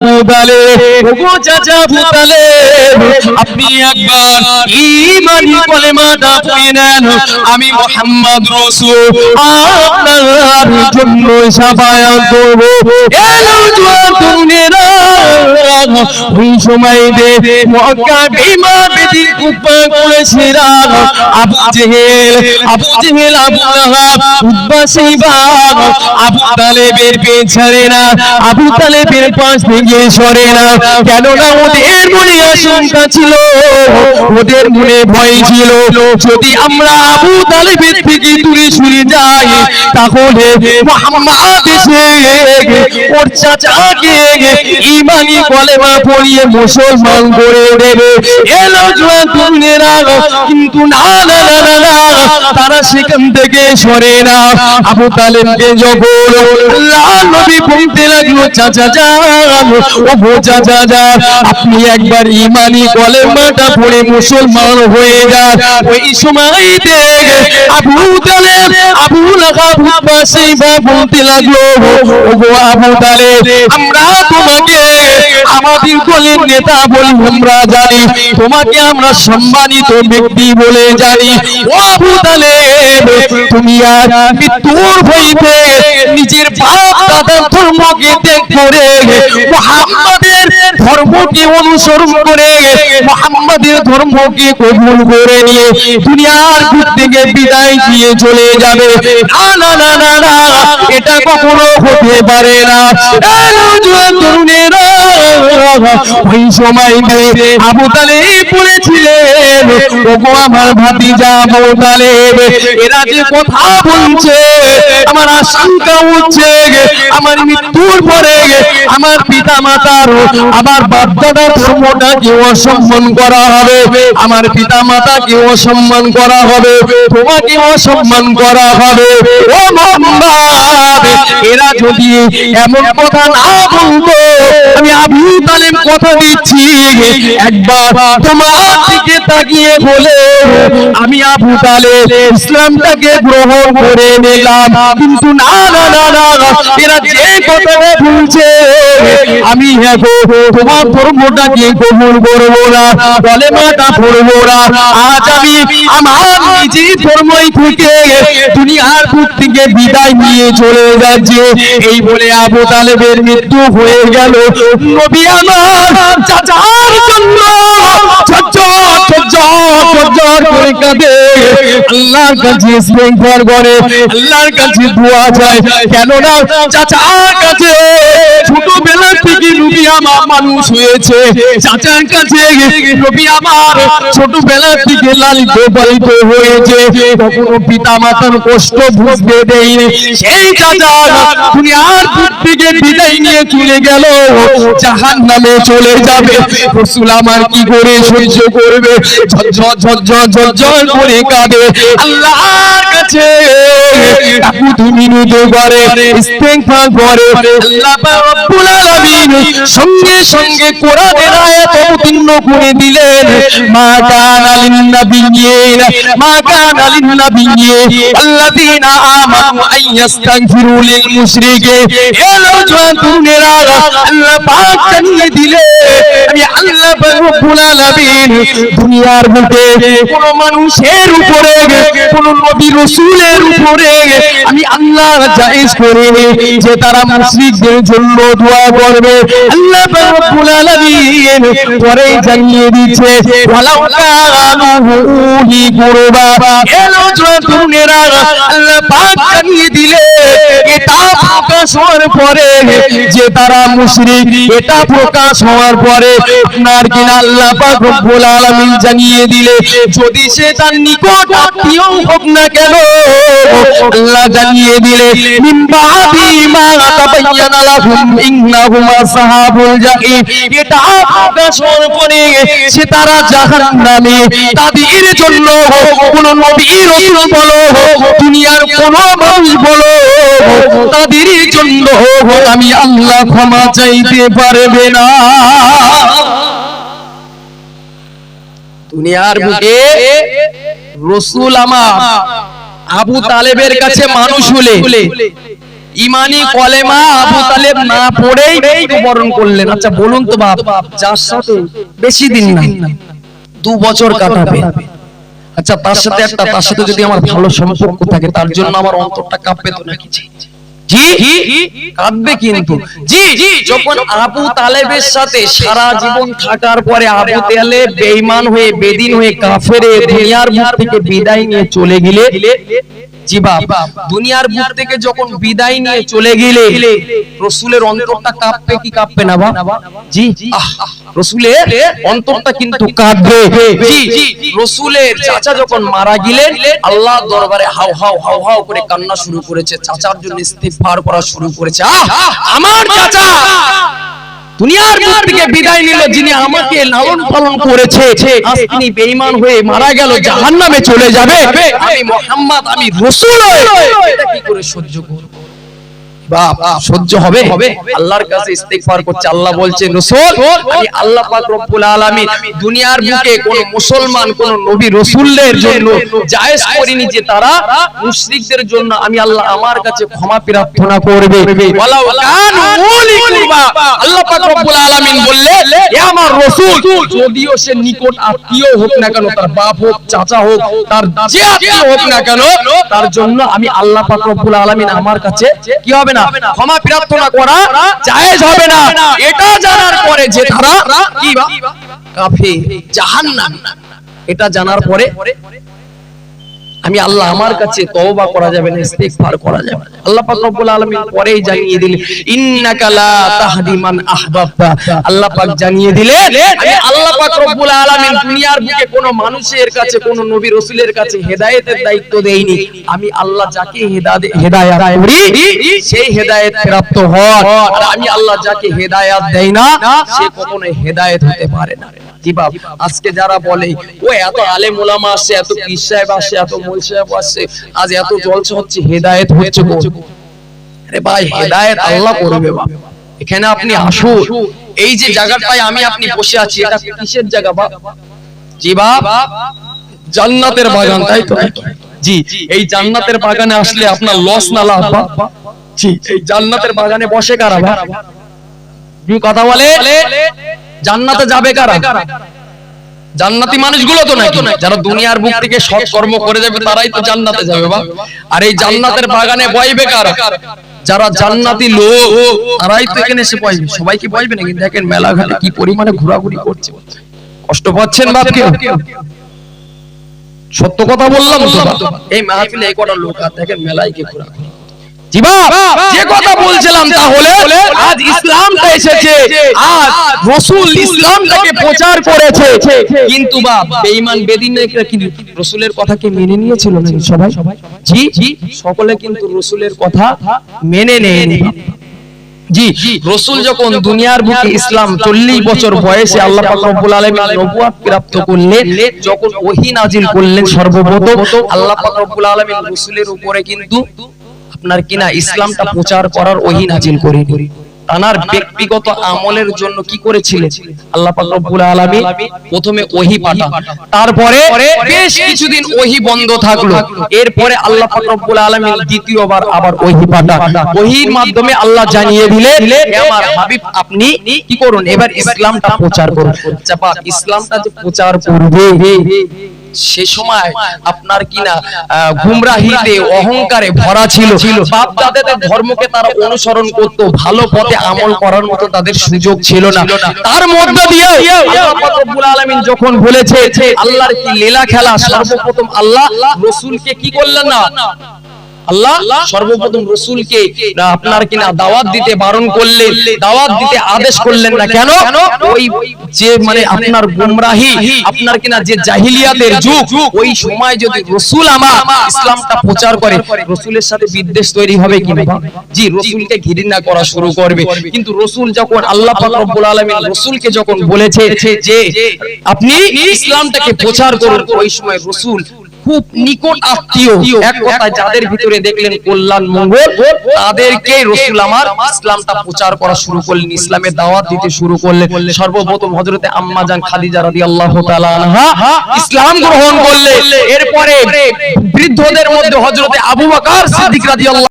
Bye. ভুতালে ওগো চাচা ভুতালে আপনি একবার ইমানি কলেমাটা পড়ে নেন। আমি মোহাম্মদ রসুল। আপনার জন্য সাফায়াত করব। এলো জোয়ান তরুণেরা ওই সময় দে মক্কা বিমা বেদি কুপা করেছিরা Abu Jahl Abu Jahl Abu Lahab Utba Abu তালেবের পেছনে না আবু তালেবের পাশ থেকে সরে না। কেননা ওদের মনে আশঙ্কা ছিল, ওদের মনে ভয় ছিল। যদি আমরা আবু তালেবের থেকে দূরে সরে যাই, তাহলে মুসলমান করে দেবে। এলো তরুণেরা কিন্তু না না না না তারা সেখান থেকে সরে না। আবু তালেবকে যখন আল্লাহ নবী বলতে লাগল, চাচা, যান। আপনি একবার ইমানি কলেমাটা পড়ে মুসলমান হয়ে যান। ওই সময়তে আবু তালেব, আবু আমরা তোমাকে আমাদের নেতা বলি আমরা জানি, তোমাকে আমরা সম্মানিত ব্যক্তি বলে জানি। তুমি আর মৃত্যুর ভয়তে নিজের বাপ দাদার ধর্মকে ত্যাগ করে মোহাম্মদের ধর্মকে অনুসরণ করে মোহাম্মদের ধর্মকে কবুল করে নিয়ে দুনিয়ার বুক থেকে বিদায় দিয়ে চলে যাবে। না না না না না, এটা কখনো হতে পারে না। তরুণেরা ওই সময় আবু ওগো আমার ভাতিজা আবু তালেব, এরা যে কথা বলছে, আমার আশঙ্কা আমার মৃত্যুর পরে আমার পিতা মাতার আমার বাপ দাদার ধর্মটাকে অসম্মান করা হবে, আমার পিতা মাতাকে অসম্মান করা হবে তোমাকে অসম্মান করা হবে। ও এরা যদি এমন কথা না বলতো, আমি আবু তালেব কথা দিচ্ছি। একবার তোমার দিকে তাকিয়ে বলে, আমি আবু তালেব ইসলামটাকে গ্রহণ করে নিলাম। কিন্তু না না না, এরা যে কথাটা বলছে আমি তোমার তোমার ধর্মটাকে কবুল করব না? বলে মাটা পড়ব না। আজ আমি আমার নিজের ধর্মই থেকে দুনিয়ার বুক থেকে বিদায় নিয়ে চলে যাচ্ছে। এই বলে আবু তালেবের মৃত্যু হয়ে গেল। নবী আমার চাচার জন্য আল্লাহর কাছে ইস্তেগফার করে আল্লাহর কাছে দোয়া চায় কেন না চাচার কাছে ছোটবেলা থেকে নবী আমার মানুষ হয়েছে। চাচার কাছে নবী আমার ছোটবেলা থেকে লালিত পালিত হয়েছে। কখনো পিতা মাতার কষ্ট বুঝতে দেয়নি। সেই চাচা দুনিয়ার থেকে বিদায় নিয়ে চলে গেল। জাহান নামে চলে যাবে। রসুল আমার কি করে সহ্য করবে? ঝরঝর ঝরঝর ঝরঝর করে কাঁদে। আল্লাহর কাছে আকুতি করে ইস্তেগফার করে আল্লাহ রব্বুল আলামিন সঙ্গে সঙ্গে কোরআনের আয়াত অবতীর্ণ করে দিলেন। মা কানা লিন নাবিয়্যিন মা কানা লিন নাবিয়্যিন আল্লাযীনা আমানু আন লিল মুশরিকিন এলো জওয়ান তরুণেরা আল্লাহ পাক জানিয়ে দিলে আমি আল্লাহ রব্বুল আলামিন দুনিয়ার বুকে কোন মানুষের উপরে কোন নবী রাসূলের উপরে আমি আল্লাহ জায়েজ করিনি যে তারা মুশরিকদের জন্য দোয়া করবে। আল্লাহ রব্বুল আলামিন পরে জানিয়ে দিচ্ছে ওয়ালাউ কানু উলি কুরবা। এলো তরুণেরা, আল্লাহ পাক জানিয়ে দিলে, এটা প্রকাশ হওয়ার পরে যে তারা মুশরিক, এটা প্রকাশ হওয়ার পরে আপনার কিনা আল্লাহ পাক রব্বুল আলামিন জানিয়ে দিলে, যদি সে তার নিকট আত্মীয় হোক না কেন, আল্লাহ জানিয়ে দিলে মিন বাদি মা তাদের জন্য আমি আল্লাহ ক্ষমা চাইতে পারবে না। দুনিয়ার বুকে রসুল আমার আবু তালেবের কাছে মানুষ হলে, ইমানি কলেমা আবু তালেব না পড়েই বরণ করলেন। আচ্ছা বলুন তো বাপ, যার সাথে বেশি দিন না, দু বছর কাটাবে। আচ্ছা তার সাথে একটা, তার সাথে যদি আমার ভালো সম্পর্ক থাকে, তার জন্য আমার অন্তরটা কাঁপবে তো নাকি? জি কাঁদবে কিন্তু। জি যখন আবু তালেবের সাথে সারা জীবন থাকার পরে আবু তালেব বেঈমান হয়ে বেদিন হয়ে কাফের দুনিয়ার মুখ থেকে বিদায় নিয়ে চলে গেলে। জি বাপ দুনিয়ার বুক থেকে যখন বিদায় নিয়ে চলে গেলে রসুলের অন্তরটা কাঁপবে কি কাঁপবে না বাপ? জি রসুলের অন্তরটা কিন্তু কাঁপবে জি রসুলের চাচা যখন মারা গেলেন আল্লাহ দরবারে হাউ হাউ হাউ হাউ করে কান্না শুরু করেছে চাচার জন্য ইস্তিগফার করা শুরু করেছে। আমার চাচা! দুনিয়ার মুখ থেকে বিদায় নিল যিনি আমাকে লালন পালন করেছে। আজ তিনি বেঈমান হয়ে মারা গেল জাহান্নামে চলে যাবে। আমি মোহাম্মদ আমি রাসূল এটা কি করে সহ্য করব? বাপ সহ্য হবে। আল্লাহর কাছে ইস্তেগফার করছে। আল্লাহ বলছে রাসূল আমি আল্লাহ পাক রব্বুল আলামিন দুনিয়ার বুকে কোন মুসলমান কোন নবী রাসূলদের জন্য জায়েজ করিনি যে তারা মুশরিকদের জন্য আমি আল্লাহ আমার কাছে ক্ষমা প্রার্থনা করবে। ওয়ালাউ কানু উলি কুরবা। আল্লাহ পাক রব্বুল আলামিন বললে এ আমার রাসূল যদিও সে নিকট আত্মীয় হোক না কেন তার বাপ হোক চাচা হোক তার যে আত্মীয় হোক না কেন তার জন্য আমি আল্লাহ পাক রব্বুল আলামিন আমার কাছে কি হবে না ক্ষমা প্রার্থনা করা জায়েজ হবে না। এটা জানার পরে যে তারা কি বা? কাফে জাহান্নাম। এটা জানার পরে আমি আল্লাহ আমার কাছে তওবা করা যাবে না, ইস্তিগফার করা যাবে। আল্লাহ পাক রব্বুল আলামিন পরেই জানিয়ে দিলেন, ইন্নাকা লা তাহদি মান আহবাবতা। আল্লাহ পাক জানিয়ে দিলেন, আমি আল্লাহ পাক রব্বুল আলামিন দুনিয়ার বুকে কোন মানুষের কাছে, কোন নবী রাসূলের কাছে হেদায়েতের দায়িত্ব দেইনি। আমি আল্লাহ যাকে হেদায়েত হেদায়েত করি, সেই হেদায়েত প্রাপ্ত হয় আর আমি আল্লাহ যাকে হেদায়েত দেই না, সে কখনো হেদায়েত হতে পারে না। জি বাপ আজকে যারা বলে, ও, এত আলেম ওলামা আসছে, এত পীর সাহেব আসছে, এত মৌল সাহেব আসছে, আজ এত জলসা হচ্ছে, হেদায়েত হচ্ছে। আরে ভাই, হেদায়েত আল্লাহ করবে বাপ। এখানে আপনি আসুন। এই যে জায়গাটায় আমি আপনি বসে আছি, এটা কিসের জায়গা বাপ? জি বাপ জান্নাতের বাগান, তাই তো? জি, এই জান্নাতের বাগানে আসলে আপনার লস না লাভ বাপ? জি, এই জান্নাতের বাগানে বসে কারা বাপ? কথা বলে জান্নাতে যাবে কারা? জান্নাতি মানুষগুলো তো নাকি? যারা দুনিয়ার বুক থেকে সৎ কর্ম করে যাবে তারাই তো জান্নাতে যাবে বা আর এই জান্নাতের বাগানে বইবে কারা যারা জান্নাতি লোক তারাই তো এখানে এসে বসবে সবাই কি বসবে নাকি দেখেন মেলা ঘাটে কি পরিমাণে ঘোরাঘুরি করছে। কষ্ট পাচ্ছেন বাপ কেউ? সত্য কথা বললাম তো এই মাহফিলে এই কটা লোক আর দেখেন মেলায় কি ঘোরাঘুরি যে কথা বলছিলাম তাহলে আজ ইসলামটা এসেছে। আজ রসুল ইসলামটাকে প্রচার করেছে। কিন্তু বাপ বেঈমান বেদিনেরা কিন্তু রসুলের কথাকে মেনে নিয়েছিল নাকি সবাই? জি জি সকলে কিন্তু রসুলের কথা মেনে নেয়নি। জি রসুল যখন দুনিয়ার বুকে ইসলাম চল্লিশ বছর বয়সে আল্লাহ রব্বুল প্রাপ্ত করলেন। যখন ওহী নাজিল করলেন সর্বপ্রথম আল্লাহ রব্বুল রসুলের উপরে কিন্তু আপনার কিনা ইসলামটা প্রচার করার ওহী নাজিল করে তানার ব্যক্তিগত আমলের জন্য কি করেছিলেন? আল্লাহ পাক রব্বুল আলামিন প্রথমে ওহী পাঠান। তারপরে বেশ কিছুদিন ওহী বন্ধ থাকল। এরপরে আল্লাহ পাক রব্বুল আলামিন দ্বিতীয়বার আবার ওহী পাঠান। ওহীর মাধ্যমে আল্লাহ জানিয়ে দিলেন "হে আমার হাবিব আপনি কি করুন? এবার ইসলামটা প্রচার করুন। আচ্ছা বাপ, ইসলামটা যে প্রচার করবে সে সময় আপনার কিনা গুমরাহিতে অহংকারে ভরা ছিল। বাপ দাদাদের ধর্মকে তারা অনুসরণ করত ভালো পথে আমল করার মতো তাদের সুযোগ ছিল না। তার মধ্যে দিয়ে আল্লাহ রব্বুল আলামিন যখন বলেছে আল্লাহর কি লীলা খেলা সর্বপ্রথম আল্লাহ রসুলকে কি করলেন না। আল্লাহ সর্বপ্রথম রসুলকে আপনার কিনা দাওয়াত দিতে বারণ করলেন দাওয়াত দিতে আদেশ করলেন না কেন? ওই যে মানে আপনার গুমরাহি, আপনার কিনা যে যুগ, ওই সময় যদি রসুল আমার ইসলামটা প্রচার করে, রসুলের সাথে বিদ্বেষ তৈরি হবে কি না? জি, রসুলকে করা শুরু করবে। কিন্তু রসুল যখন আল্লাহ রব্বুল রসুলকে যখন বলেছে যে, আপনি ইসলামটাকে প্রচার করুন, ওই সময় রসুল খুব নিকট আত্মীয় এক কথায় যাদের ভিতরে দেখলেন কল্যাণ মঙ্গল তাদেরকে রসুল আমার ইসলামটা প্রচার করা শুরু করলেন ইসলামের দাওয়াত দিতে শুরু করলেন। সর্বপ্রথম হজরতে আম্মা জান খাদিজা রাদিয়াল্লাহু তাআলা আনহা ইসলাম গ্রহণ করলে এরপরে বৃদ্ধদের মধ্যে হজরতে আবু বকর সিদ্দিক রাদিয়াল্লাহু